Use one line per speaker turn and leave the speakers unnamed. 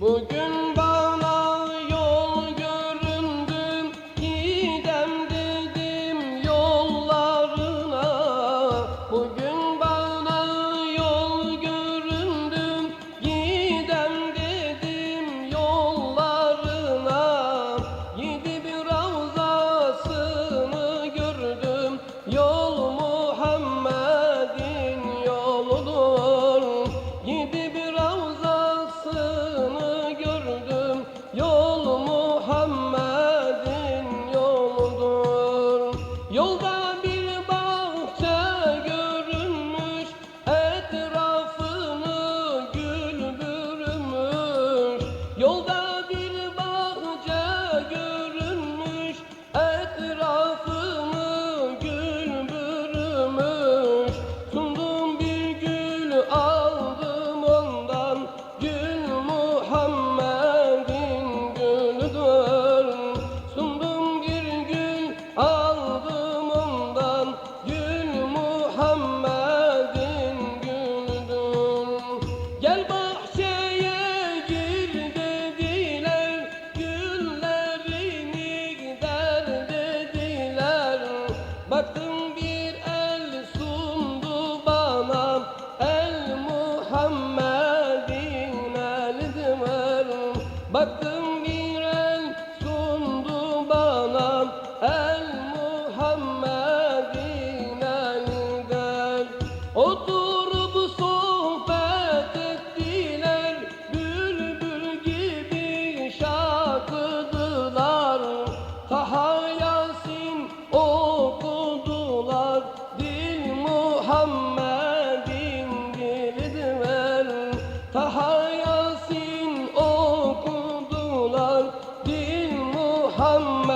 భుజం hakkım bir el sundu bana El Muhammed'in elinden Oturup sohbet ettiler Bülbül gibi şarkıdılar. Taha okudular Dil Muhammed bin Muhammed